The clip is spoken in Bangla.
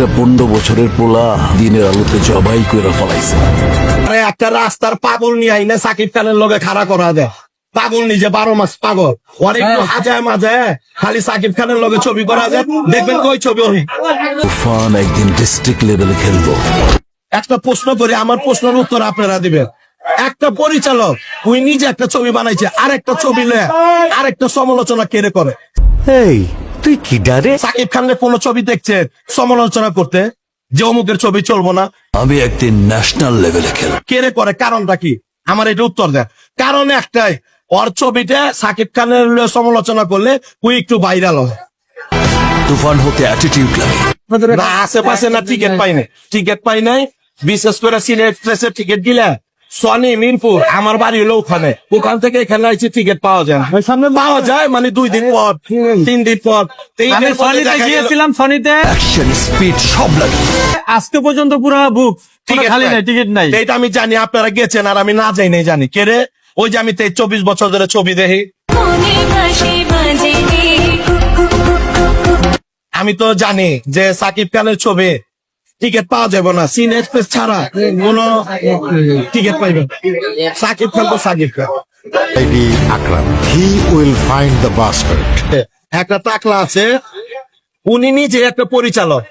একটা পনেরো বছরের পোলা দিনের আলোতে জবাই করে ফলাইছে। একটা রাস্তার পাগল নিয়ে আইনে সাকিব খানের লগে খাড়া করা দেয় পাগল নিজে বারো মাস পাগল। অনেক হাজায় মাঝে খালি সাকিব খানের লগে ছবি করা যায় দেখবেন ওই ছবি ওই তুফান একদিন ডিস্ট্রিক্ট লেভেলে খেলব। একটা প্রশ্ন করে আমার প্রশ্নের উত্তর আপনারা দিবেন। একটা পরিচালক ওই নিজে একটা ছবি বানাইছে আর একটা ছবি লয়ে আর একটা সমালোচনা কেড়ে করে। এই তুই কি ডারে? সাকিব খানের কোন ছবি দেখছে সমালোচনা করতে যে অমুকের ছবি চলবো না। আমি একদিন ন্যাশনাল লেভেলে খেলব। কেড়ে করে? কারণটা কি? আমার এটা উত্তর দেয় কারণ একটাই ওর ছবিটা সাকিব খানের সমালোচনা করলে ওই একটু ভাইরাল হয় তুফান হতে অ্যাটিটিউড লাগে। না আশেপাশে না টিকিট পাই নাই। টিকিট পাই নাই বিশেষ করে সিনে এক্সপ্রেসের টিকিট দিলে সনি মিরপুর আমার বাড়ি হলো ওখানে। ওখান থেকে এখানে আসছে টিকিট পাওয়া যায় না। সামনে পাওয়া যায় মানে দুই দিন পর তিন দিন পর। আমি সনিতে গিয়েছিলাম সনিতে অ্যাকশন স্পিড সব লাগে। আজকে পর্যন্ত পুরো বুক খালি নাই। নাই টিকিট নাই। তো এটা আমি জানি আপনারা গেছেন আর আমি না যাই নাই জানি। কে রে? ওই যে আমি তেইশ চব্বিশ বছর ধরে ছবি দেখি। আমি তো জানি যে সাকিব খানের ছবি টিকিট পাওয়া যাবে না সিন এক্সপ্রেস ছাড়া কোন টিকিট পাইবে। সাকিব খান তো Shakib Khan Akram he will find the bastard. একটা টাকলা আছে উনি নিজে একটা পরিচালক